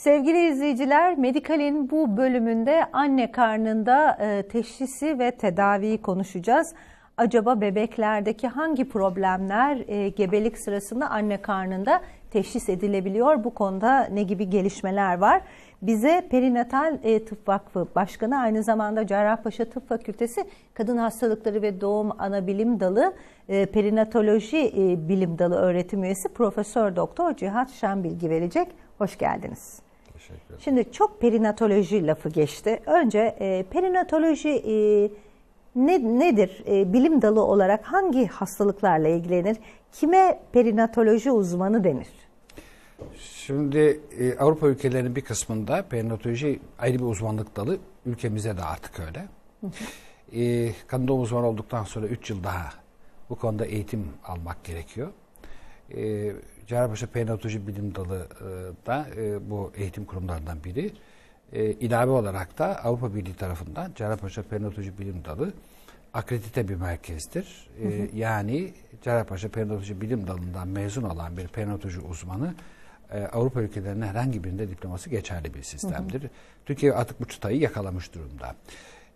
Sevgili izleyiciler, Medikal'in bu bölümünde anne karnında e, teşhisi ve tedaviyi konuşacağız. Acaba bebeklerdeki hangi problemler e, gebelik sırasında anne karnında teşhis edilebiliyor? Bu konuda ne gibi gelişmeler var? Bize Perinatal e, Tıp Vakfı Başkanı aynı zamanda Cerrahpaşa Tıp Fakültesi Kadın Hastalıkları ve Doğum Anabilim Dalı e, Perinatoloji Bilim Dalı öğretim üyesi Profesör Doktor Cihat Şenbilgi verecek. Hoş geldiniz. Şimdi çok perinatoloji lafı geçti. Önce e, perinatoloji e, ne, nedir? E, bilim dalı olarak hangi hastalıklarla ilgilenir? Kime perinatoloji uzmanı denir? Şimdi e, Avrupa ülkelerinin bir kısmında perinatoloji ayrı bir uzmanlık dalı. Ülkemizde de artık öyle. e, kadın doğum uzmanı olduktan sonra 3 yıl daha bu konuda eğitim almak gerekiyor. E, Cerrahpaşa Perinatoloji Bilim Dalı e, da e, bu eğitim kurumlarından biri. E, ilave olarak da Avrupa Birliği tarafından Cerrahpaşa Perinatoloji Bilim Dalı akredite bir merkezdir. E, hı hı. Yani Cerrahpaşa Perinatoloji Bilim Dalı'ndan mezun olan bir perinatoloji uzmanı e, Avrupa ülkelerinin herhangi birinde diploması geçerli bir sistemdir. Hı hı. Türkiye artık bu çıtayı yakalamış durumda.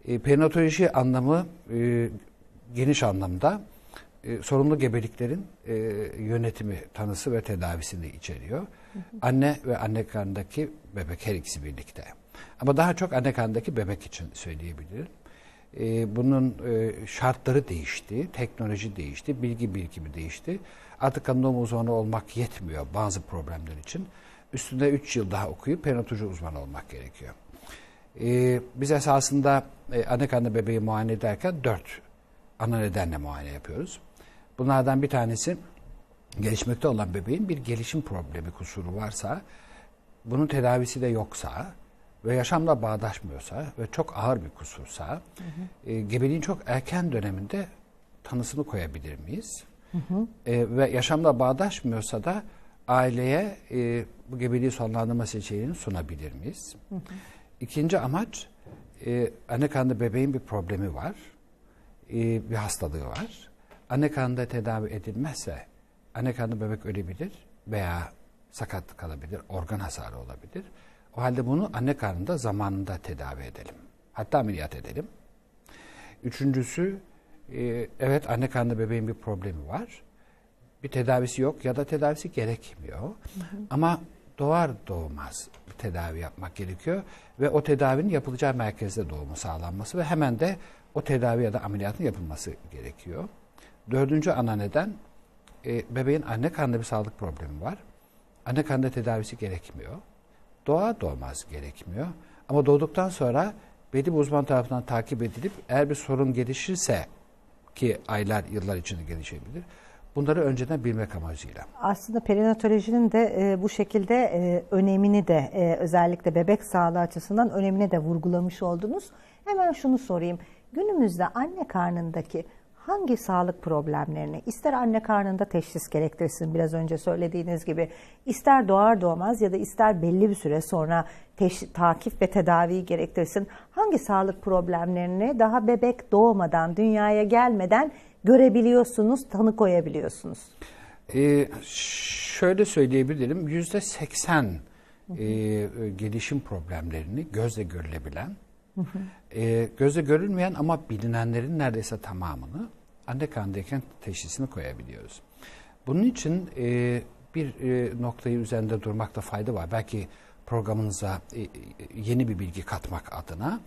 E, perinatoloji anlamı e, geniş anlamda e, sorumlu gebeliklerin e, yönetimi, tanısı ve tedavisini içeriyor. Anne ve anne karnındaki bebek her ikisi birlikte. Ama daha çok anne karnındaki bebek için söyleyebilirim. E, bunun e, şartları değişti, teknoloji değişti, bilgi birikimi değişti. Artık doğum uzmanı olmak yetmiyor bazı problemler için. Üstünde 3 yıl daha okuyup perinatoloji uzmanı olmak gerekiyor. E, biz esasında e, anne karnında bebeği muayene ederken 4 ana nedenle muayene yapıyoruz. Bunlardan bir tanesi gelişmekte olan bebeğin bir gelişim problemi kusuru varsa, bunun tedavisi de yoksa ve yaşamla bağdaşmıyorsa ve çok ağır bir kusursa, hı hı. E, gebeliğin çok erken döneminde tanısını koyabilir miyiz? Hı hı. E, ve yaşamla bağdaşmıyorsa da aileye e, bu gebeliği sonlandırma seçeneğini sunabilir miyiz? Hı hı. İkinci amaç, e, anne karnında bebeğin bir problemi var, e, bir hastalığı var anne karnında tedavi edilmezse anne karnında bebek ölebilir veya sakat kalabilir, organ hasarı olabilir. O halde bunu anne karnında zamanında tedavi edelim. Hatta ameliyat edelim. Üçüncüsü, e, evet anne karnında bebeğin bir problemi var. Bir tedavisi yok ya da tedavisi gerekmiyor. Hı hı. Ama doğar doğmaz bir tedavi yapmak gerekiyor. Ve o tedavinin yapılacağı merkezde doğumu sağlanması ve hemen de o tedavi ya da ameliyatın yapılması gerekiyor. Dördüncü ana neden e, bebeğin anne karnında bir sağlık problemi var. Anne karnında tedavisi gerekmiyor. Doğa doğmaz gerekmiyor. Ama doğduktan sonra belli bir uzman tarafından takip edilip eğer bir sorun gelişirse ki aylar, yıllar içinde gelişebilir. Bunları önceden bilmek amacıyla. Aslında perinatolojinin de e, bu şekilde e, önemini de e, özellikle bebek sağlığı açısından önemini de vurgulamış oldunuz. Hemen şunu sorayım. Günümüzde anne karnındaki hangi sağlık problemlerini ister anne karnında teşhis gerektirsin biraz önce söylediğiniz gibi ister doğar doğmaz ya da ister belli bir süre sonra teş- takip ve tedavi gerektirsin hangi sağlık problemlerini daha bebek doğmadan dünyaya gelmeden görebiliyorsunuz tanı koyabiliyorsunuz? Ee, şöyle söyleyebilirim yüzde seksen e, gelişim problemlerini gözle görülebilen. E, gözle görülmeyen ama bilinenlerin neredeyse tamamını anne karnındayken teşhisini koyabiliyoruz. Bunun için e, bir e, noktayı üzerinde durmakta fayda var. Belki programınıza e, yeni bir bilgi katmak adına.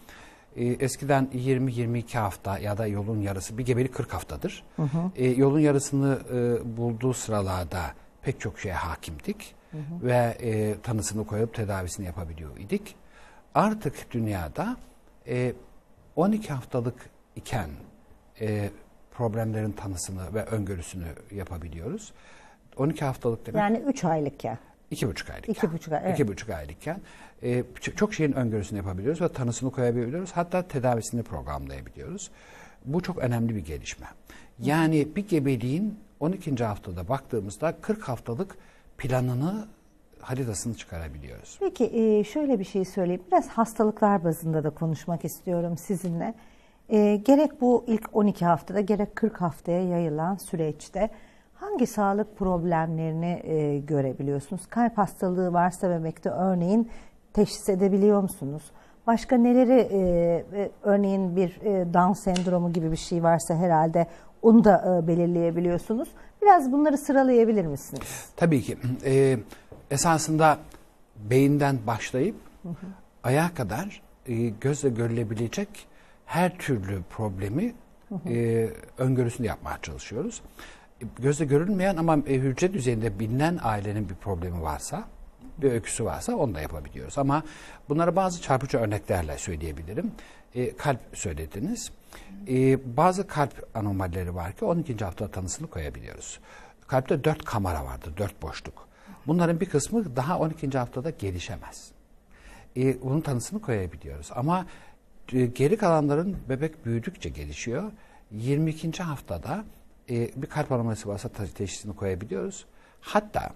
E, eskiden 20-22 hafta ya da yolun yarısı, bir gebelik 40 haftadır. Hı hı. E, yolun yarısını e, bulduğu sıralarda pek çok şeye hakimdik. Hı hı. Ve e, tanısını koyup tedavisini yapabiliyor idik. Artık dünyada e, 12 haftalık iken e, problemlerin tanısını ve öngörüsünü yapabiliyoruz. 12 haftalık demek. Yani 3 aylıkken. 2,5 aylıkken. 2,5 ay, evet. 2,5 aylıkken e, çok şeyin öngörüsünü yapabiliyoruz ve tanısını koyabiliyoruz. Hatta tedavisini programlayabiliyoruz. Bu çok önemli bir gelişme. Yani bir gebeliğin 12. haftada baktığımızda 40 haftalık planını haritasını çıkarabiliyoruz. Peki e, şöyle bir şey söyleyeyim. Biraz hastalıklar bazında da konuşmak istiyorum sizinle. E, gerek bu ilk 12 haftada gerek 40 haftaya yayılan süreçte hangi sağlık problemlerini e, görebiliyorsunuz? Kalp hastalığı varsa bebekte örneğin teşhis edebiliyor musunuz? Başka neleri e, e, örneğin bir e, Down sendromu gibi bir şey varsa herhalde onu da e, belirleyebiliyorsunuz. Biraz bunları sıralayabilir misiniz? Tabii ki. Ee, esasında beyinden başlayıp ayağa kadar e, gözle görülebilecek her türlü problemi e, öngörüsünü yapmaya çalışıyoruz. E, Gözle görülmeyen ama e, hücre düzeyinde bilinen ailenin bir problemi varsa, bir öyküsü varsa onu da yapabiliyoruz. Ama bunları bazı çarpıcı örneklerle söyleyebilirim. E, kalp söylediniz. E, bazı kalp anomalileri var ki 12. hafta tanısını koyabiliyoruz. Kalpte dört kamera vardır, dört boşluk. Bunların bir kısmı daha 12. haftada gelişemez. E, bunun tanısını koyabiliyoruz. Ama e, geri kalanların bebek büyüdükçe gelişiyor. 22. haftada e, bir kalp anomalisi varsa te- teşhisini koyabiliyoruz. Hatta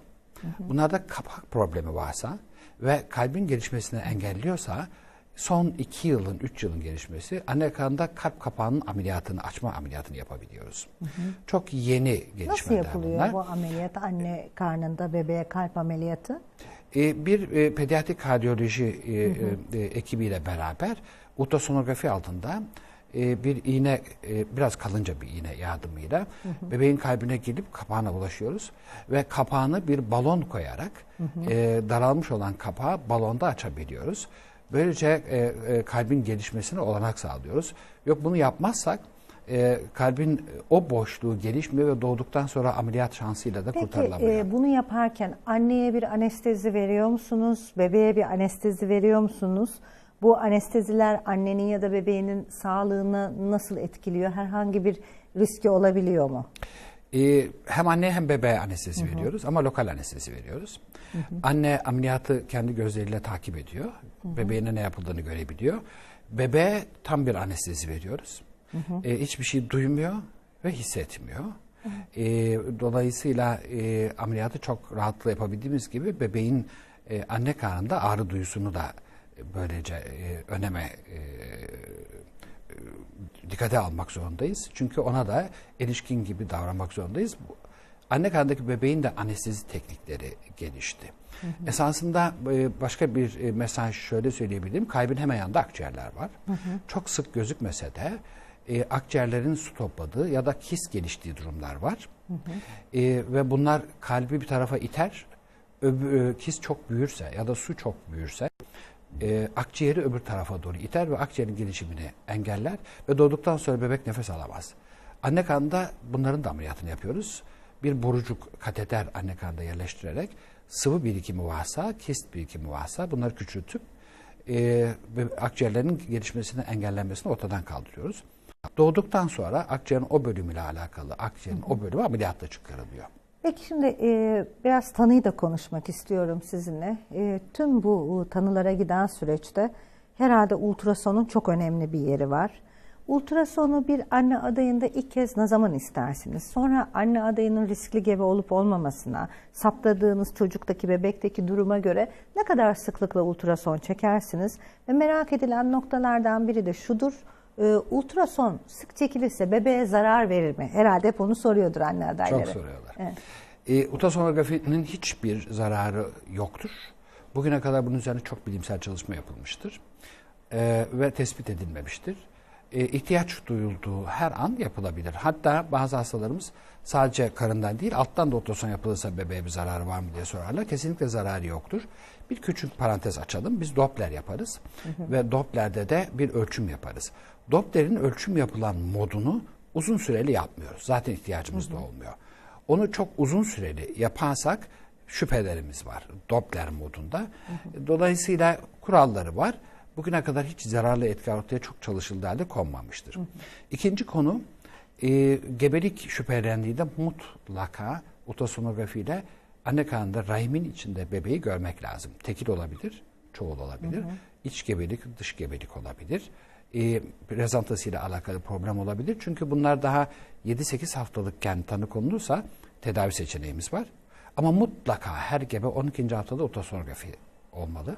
bunlarda kapak problemi varsa ve kalbin gelişmesini engelliyorsa son 2 yılın, 3 yılın gelişmesi anne karnında kalp kapağının ameliyatını, açma ameliyatını yapabiliyoruz. Çok yeni gelişmeler Nasıl yapılıyor bunlar. bu ameliyat anne karnında bebeğe kalp ameliyatı? E, bir e, pediatrik kardiyoloji e, e, e, ekibiyle beraber ultrasonografi altında e, bir iğne, e, biraz kalınca bir iğne yardımıyla bebeğin kalbine gelip kapağına ulaşıyoruz ve kapağını bir balon koyarak e, daralmış olan kapağı balonda açabiliyoruz. Böylece e, e, kalbin gelişmesine olanak sağlıyoruz. Yok bunu yapmazsak e, kalbin o boşluğu gelişmiyor ve doğduktan sonra ameliyat şansıyla da Peki kurtarılamıyor. e, bunu yaparken anneye bir anestezi veriyor musunuz? Bebeğe bir anestezi veriyor musunuz? Bu anesteziler annenin ya da bebeğinin sağlığını nasıl etkiliyor? Herhangi bir riski olabiliyor mu? Ee, hem anne hem bebeğe anestezi veriyoruz ama lokal anestezi veriyoruz. Anne ameliyatı kendi gözleriyle takip ediyor. Bebeğine ne yapıldığını görebiliyor. Bebeğe tam bir anestezi veriyoruz. Ee, hiçbir şey duymuyor ve hissetmiyor. Ee, dolayısıyla e, ameliyatı çok rahatlıkla yapabildiğimiz gibi bebeğin e, anne karnında ağrı duyusunu da e, böylece e, öneme e, dikkate almak zorundayız. Çünkü ona da erişkin gibi davranmak zorundayız. Anne karnındaki bebeğin de anestezi teknikleri gelişti. Esasında e, başka bir e, mesaj şöyle söyleyebilirim. Kalbin hemen yanında akciğerler var. Çok sık gözükmese de e, akciğerlerin su topladığı ya da kis geliştiği durumlar var. E, ve bunlar kalbi bir tarafa iter. Öbür, e, kis çok büyürse ya da su çok büyürse e, akciğeri öbür tarafa doğru iter ve akciğerin gelişimini engeller ve doğduktan sonra bebek nefes alamaz. Anne karnında bunların da ameliyatını yapıyoruz. Bir borucuk kateter anne karnında yerleştirerek sıvı birikimi varsa, kist birikimi varsa bunları küçültüp e, akciğerlerin gelişmesini engellenmesini ortadan kaldırıyoruz. Doğduktan sonra akciğerin o bölümüyle alakalı akciğerin o bölümü ameliyatla çıkarılıyor. Peki şimdi e, biraz tanıyı da konuşmak istiyorum sizinle. E, tüm bu tanılara giden süreçte herhalde ultrasonun çok önemli bir yeri var. Ultrasonu bir anne adayında ilk kez ne zaman istersiniz? Sonra anne adayının riskli gebe olup olmamasına, saptadığınız çocuktaki, bebekteki duruma göre ne kadar sıklıkla ultrason çekersiniz? Ve merak edilen noktalardan biri de şudur. E, ultrason sık çekilirse bebeğe zarar verir mi? Herhalde hep onu soruyordur anne adayları. Çok soruyorlar. Evet. E, ultrasonografinin hiçbir zararı yoktur. Bugüne kadar bunun üzerine çok bilimsel çalışma yapılmıştır. E, ve tespit edilmemiştir. E, ihtiyaç duyulduğu her an yapılabilir. Hatta bazı hastalarımız sadece karından değil alttan da ultrason yapılırsa bebeğe bir zararı var mı diye sorarlar. Kesinlikle zararı yoktur. Bir küçük parantez açalım. Biz Doppler yaparız. Ve Doppler'de de bir ölçüm yaparız. Doppler'in ölçüm yapılan modunu uzun süreli yapmıyoruz. Zaten ihtiyacımız da olmuyor. Onu çok uzun süreli yaparsak şüphelerimiz var Doppler modunda. Dolayısıyla kuralları var. Bugüne kadar hiç zararlı etki ortaya çok çalışıldığı halde konmamıştır. İkinci konu e, gebelik şüphelendiğinde mutlaka ultrasonografiyle anne karnında rahimin içinde bebeği görmek lazım. Tekil olabilir, çoğul olabilir. iç gebelik, dış gebelik olabilir. E, rezantasıyla alakalı problem olabilir. Çünkü bunlar daha 7-8 haftalıkken tanı konulursa tedavi seçeneğimiz var. Ama mutlaka her gebe 12. haftada ultrasonografi olmalı.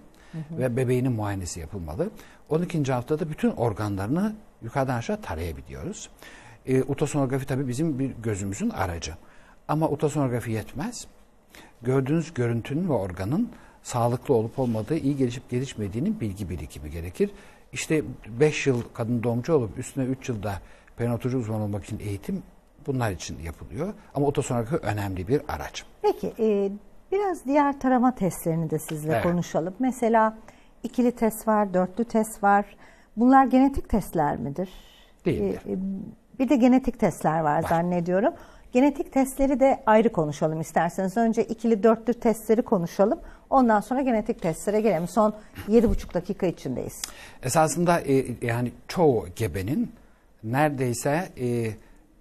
Ve bebeğinin muayenesi yapılmalı. 12. haftada bütün organlarını yukarıdan aşağı tarayabiliyoruz. E, ultrasonografi tabii bizim bir gözümüzün aracı. Ama ultrasonografi yetmez. Gördüğünüz görüntünün ve organın sağlıklı olup olmadığı, iyi gelişip gelişmediğinin bilgi birikimi gerekir. İşte 5 yıl kadın doğumcu olup üstüne 3 yılda perinatoloji uzmanı olmak için eğitim bunlar için yapılıyor. Ama ultrasonografi önemli bir araç. Peki e, biraz diğer tarama testlerini de sizle Evet. konuşalım. Mesela ikili test var, dörtlü test var. Bunlar genetik testler midir? Değildir. E, e, bir de genetik testler var, zannediyorum. Genetik testleri de ayrı konuşalım isterseniz. Önce ikili dörtlü testleri konuşalım. Ondan sonra genetik testlere gelelim. Son 7,5 dakika içindeyiz. Esasında e, yani çoğu gebenin neredeyse e,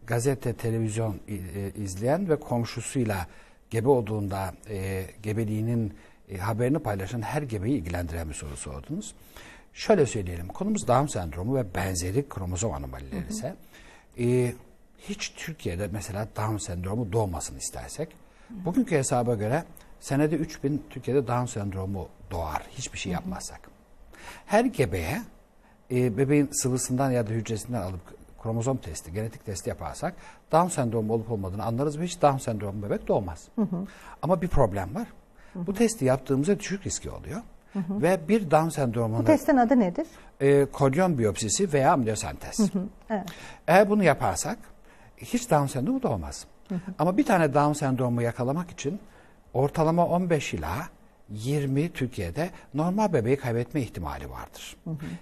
gazete, televizyon e, izleyen ve komşusuyla gebe olduğunda e, gebeliğinin e, haberini paylaşan her gebeyi ilgilendiren bir soru sordunuz. Şöyle söyleyelim, konumuz Down sendromu ve benzeri kromozom anomalileri ise e, hiç Türkiye'de mesela Down sendromu doğmasını istersek, bugünkü hesaba göre senede 3000 Türkiye'de Down sendromu doğar hiçbir şey yapmazsak. Her gebeye e, bebeğin sıvısından ya da hücresinden alıp kromozom testi, genetik testi yaparsak Down sendromu olup olmadığını anlarız ve hiç Down sendromu bebek doğmaz. Ama bir problem var. Bu testi yaptığımızda düşük riski oluyor. Ve bir Down Bu sendromunu testin adı nedir? e, kolyon biyopsisi veya amniyosentez. Evet. Eğer bunu yaparsak hiç Down sendromu doğmaz. Ama bir tane Down sendromu yakalamak için ortalama 15 ila 20 Türkiye'de normal bebeği kaybetme ihtimali vardır.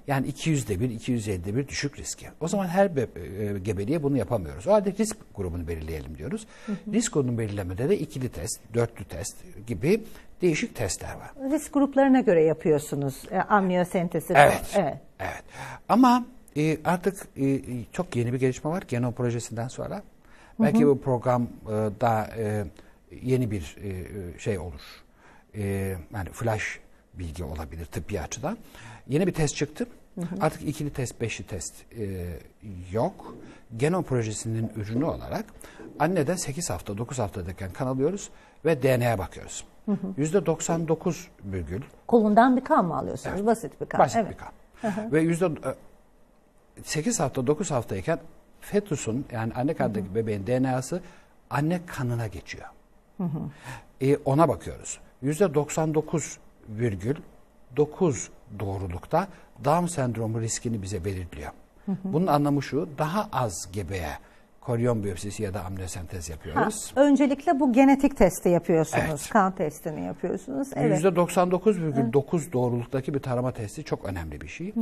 Yani 200'de bir, 250'de bir düşük riski. O zaman her be- e, gebeliğe bunu yapamıyoruz. O halde risk grubunu belirleyelim diyoruz. Risk grubunu belirlemede de ikili test, dörtlü test gibi değişik testler var. Risk gruplarına göre yapıyorsunuz e, amniyosentezi. Evet. evet. Evet. Ama e, artık e, çok yeni bir gelişme var Genom projesinden sonra. Belki bu program e, da e, yeni bir e, şey olur. Yani flash bilgi olabilir tıbbi açıdan. Yeni bir test çıktı. Artık ikili test, beşli test e, yok. Genom projesinin ürünü olarak anneden 8 hafta, 9 haftadayken kan alıyoruz ve DNA'ya bakıyoruz. Yüzde 99 virgül Kolundan bir kan mı alıyorsunuz? Basit bir kan. Basit evet. bir kan. Ve yüzde e, 8 hafta 9 haftayken fetusun yani anne karnındaki bebeğin DNA'sı anne kanına geçiyor. E, ona bakıyoruz. Yüzde 99,9 doğrulukta Down sendromu riskini bize belirliyor. Bunun anlamı şu, daha az gebeye kolyon biyopsisi ya da amniyosentez Ha, yapıyoruz. öncelikle bu genetik testi yapıyorsunuz. Evet. Kan testini yapıyorsunuz. Evet. %99,9 doğruluktaki bir tarama testi çok önemli bir şey.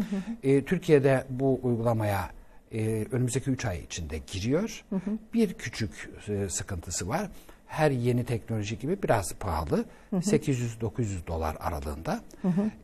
Ee, Türkiye'de bu uygulamaya e, önümüzdeki 3 ay içinde giriyor. Bir küçük e, sıkıntısı var. Her yeni teknoloji gibi biraz pahalı. 800-900 dolar aralığında.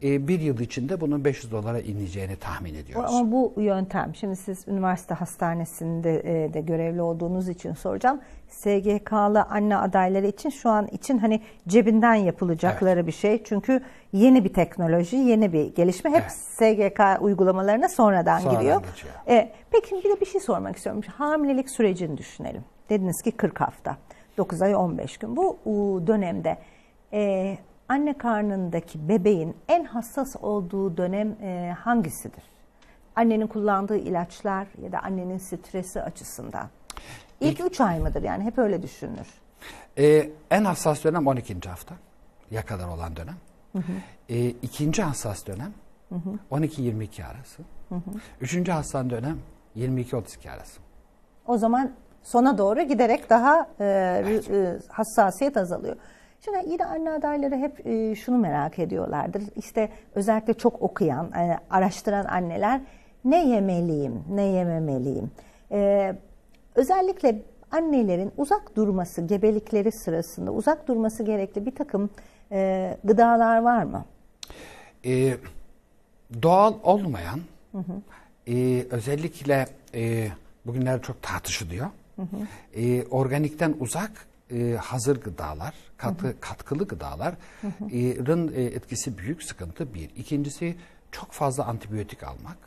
E, bir yıl içinde bunun 500 dolara ineceğini tahmin ediyoruz. Ama bu yöntem, şimdi siz üniversite hastanesinde e, de görevli olduğunuz için soracağım. SGK'lı anne adayları için şu an için hani cebinden yapılacakları bir şey. Çünkü yeni bir teknoloji, yeni bir gelişme. Hep SGK uygulamalarına sonradan, Sonradan giriyor. geçiyor. E, peki bir de bir şey sormak istiyorum. Hamilelik sürecini düşünelim. Dediniz ki 40 hafta, 9 ay 15 gün. Bu dönemde e, anne karnındaki bebeğin en hassas olduğu dönem e, hangisidir? Annenin kullandığı ilaçlar ya da annenin stresi açısından. İlk 3 ay mıdır yani hep öyle düşünülür. Ee, en hassas dönem 12. hafta. Ya kadar olan dönem. Ee, ikinci hassas dönem 12-22 arası. Üçüncü hassas dönem 22-32 arası. O zaman sona doğru giderek daha e, rü- e, hassasiyet azalıyor. Şimdi yine anne adayları hep e, şunu merak ediyorlardır. İşte özellikle çok okuyan, e, araştıran anneler ne yemeliyim, ne yememeliyim. E, özellikle annelerin uzak durması, gebelikleri sırasında uzak durması gerekli bir takım e, gıdalar var mı? Ee, doğal olmayan e, özellikle e, bugünler çok tartışılıyor. E, organikten uzak e, hazır gıdalar, katı, katkılı gıdaların e, etkisi büyük sıkıntı bir. İkincisi çok fazla antibiyotik almak,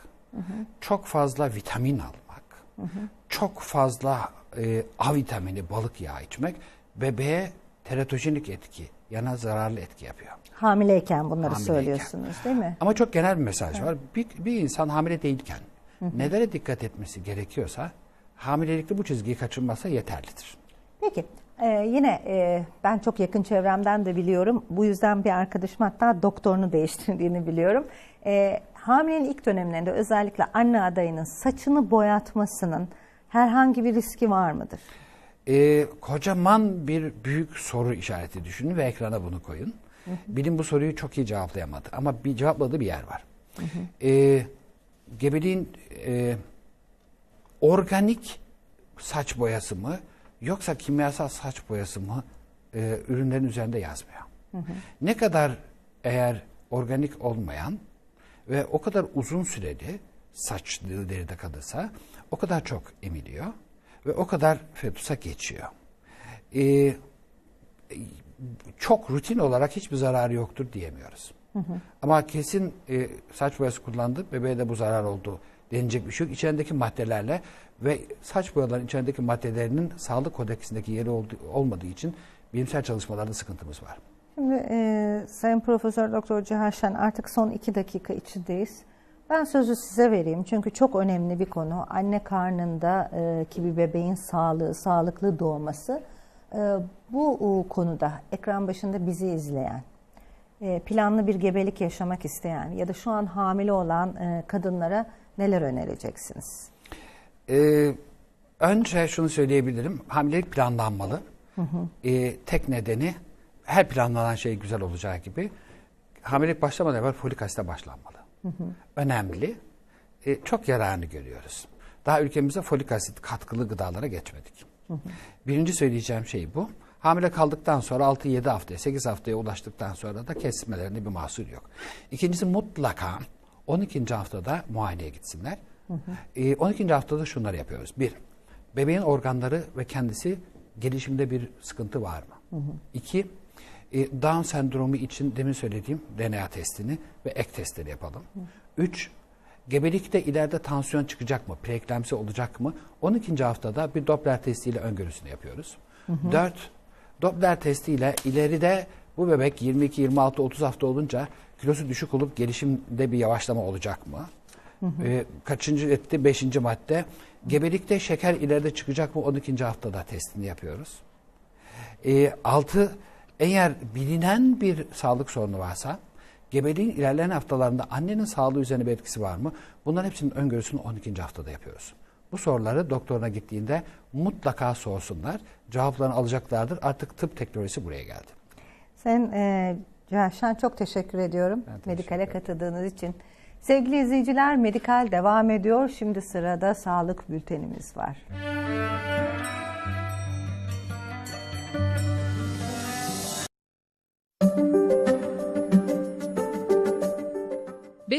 çok fazla vitamin almak, çok fazla e, A vitamini, balık yağı içmek bebeğe teratojenik etki, yana zararlı etki yapıyor. Hamileyken bunları Hamileyken. söylüyorsunuz değil mi? Ama çok genel bir mesaj var. Bir, bir insan hamile değilken nelere dikkat etmesi gerekiyorsa hamilelikte bu çizgiyi kaçırmasa yeterlidir. Peki Ee, yine e, ben çok yakın çevremden de biliyorum. Bu yüzden bir arkadaşım hatta doktorunu değiştirdiğini biliyorum. Ee, hamilenin ilk dönemlerinde özellikle anne adayının saçını boyatmasının herhangi bir riski var mıdır? Ee, kocaman bir büyük soru işareti düşünün ve ekrana bunu koyun. Bilim bu soruyu çok iyi cevaplayamadı ama bir cevapladığı bir yer var. Ee, gebeliğin e, organik saç boyası mı yoksa kimyasal saç boyası mı e, ürünlerin üzerinde yazmıyor. Ne kadar eğer organik olmayan ve o kadar uzun süreli saç deride kalırsa o kadar çok emiliyor ve o kadar fetusa geçiyor. Ee, çok rutin olarak hiçbir zararı yoktur diyemiyoruz. Ama kesin e, saç boyası kullandı, bebeğe de bu zarar oldu denilecek bir şey yok. İçerideki maddelerle ve saç boyaların içerideki maddelerinin sağlık kodeksindeki yeri olmadığı için bilimsel çalışmalarda sıkıntımız var. Şimdi e, Sayın Profesör Doktor Cihar Şen artık son iki dakika içindeyiz. Ben sözü size vereyim çünkü çok önemli bir konu. Anne karnında e, ki bir bebeğin sağlığı, sağlıklı doğması. E, bu konuda ekran başında bizi izleyen, e, planlı bir gebelik yaşamak isteyen ya da şu an hamile olan e, kadınlara neler önereceksiniz? Ee, önce şunu söyleyebilirim. Hamilelik planlanmalı. Ee, tek nedeni her planlanan şey güzel olacağı gibi hamilelik başlamadan evvel folik asite başlanmalı. Önemli. Ee, çok yararını görüyoruz. Daha ülkemize folik asit katkılı gıdalara geçmedik. Birinci söyleyeceğim şey bu. Hamile kaldıktan sonra 6-7 haftaya, 8 haftaya ulaştıktan sonra da kesmelerinde bir mahsur yok. İkincisi mutlaka 12. haftada muayeneye gitsinler. Ee, 12. haftada şunları yapıyoruz. Bir, bebeğin organları ve kendisi gelişimde bir sıkıntı var mı? İki, e, Down sendromu için demin söylediğim DNA testini ve ek testleri yapalım. Üç, gebelikte ileride tansiyon çıkacak mı, preeklemsi olacak mı? 12. haftada bir Doppler testiyle öngörüsünü yapıyoruz. Dört, Doppler testiyle ileride bu bebek 22, 26, 30 hafta olunca kilosu düşük olup gelişimde bir yavaşlama olacak mı? Ee, kaçıncı etti? Beşinci madde. Gebelikte şeker ileride çıkacak mı? 12. haftada testini yapıyoruz. E, altı, eğer bilinen bir sağlık sorunu varsa, gebeliğin ilerleyen haftalarında annenin sağlığı üzerine bir etkisi var mı? Bunların hepsinin öngörüsünü 12. haftada yapıyoruz. Bu soruları doktoruna gittiğinde mutlaka sorsunlar. Cevaplarını alacaklardır. Artık tıp teknolojisi buraya geldi. Sayın e, Şen çok teşekkür ediyorum Ben teşekkür Medikal'e katıldığınız için. Sevgili izleyiciler Medikal devam ediyor. Şimdi sırada sağlık bültenimiz var.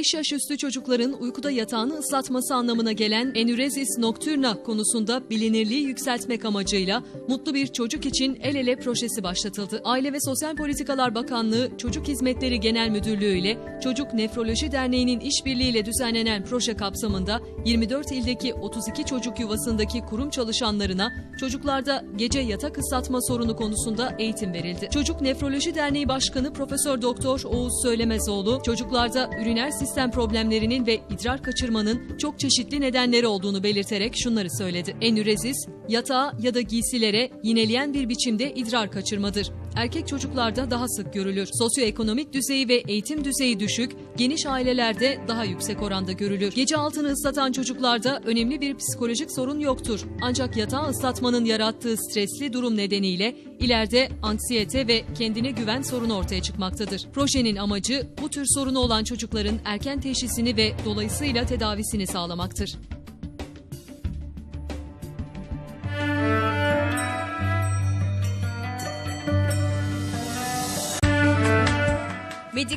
5 yaş üstü çocukların uykuda yatağını ıslatması anlamına gelen enürezis nocturna konusunda bilinirliği yükseltmek amacıyla Mutlu Bir Çocuk için El Ele projesi başlatıldı. Aile ve Sosyal Politikalar Bakanlığı Çocuk Hizmetleri Genel Müdürlüğü ile Çocuk Nefroloji Derneği'nin işbirliğiyle düzenlenen proje kapsamında 24 ildeki 32 çocuk yuvasındaki kurum çalışanlarına çocuklarda gece yatak ıslatma sorunu konusunda eğitim verildi. Çocuk Nefroloji Derneği Başkanı Profesör Doktor Oğuz Söylemezoğlu çocuklarda üriner sistem problemlerinin ve idrar kaçırmanın çok çeşitli nedenleri olduğunu belirterek şunları söyledi. Enürezis, yatağa ya da giysilere yineleyen bir biçimde idrar kaçırmadır. Erkek çocuklarda daha sık görülür. Sosyoekonomik düzeyi ve eğitim düzeyi düşük, geniş ailelerde daha yüksek oranda görülür. Gece altını ıslatan çocuklarda önemli bir psikolojik sorun yoktur. Ancak yatağı ıslatmanın yarattığı stresli durum nedeniyle ileride anksiyete ve kendine güven sorunu ortaya çıkmaktadır. Projenin amacı bu tür sorunu olan çocukların erken teşhisini ve dolayısıyla tedavisini sağlamaktır.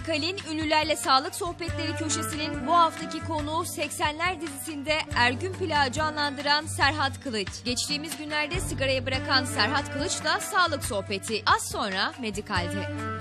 Medikal'in Ünlülerle Sağlık Sohbetleri köşesinin bu haftaki konuğu 80'ler dizisinde Ergün Plağı canlandıran Serhat Kılıç. Geçtiğimiz günlerde sigarayı bırakan Serhat Kılıç'la sağlık sohbeti az sonra Medikal'de.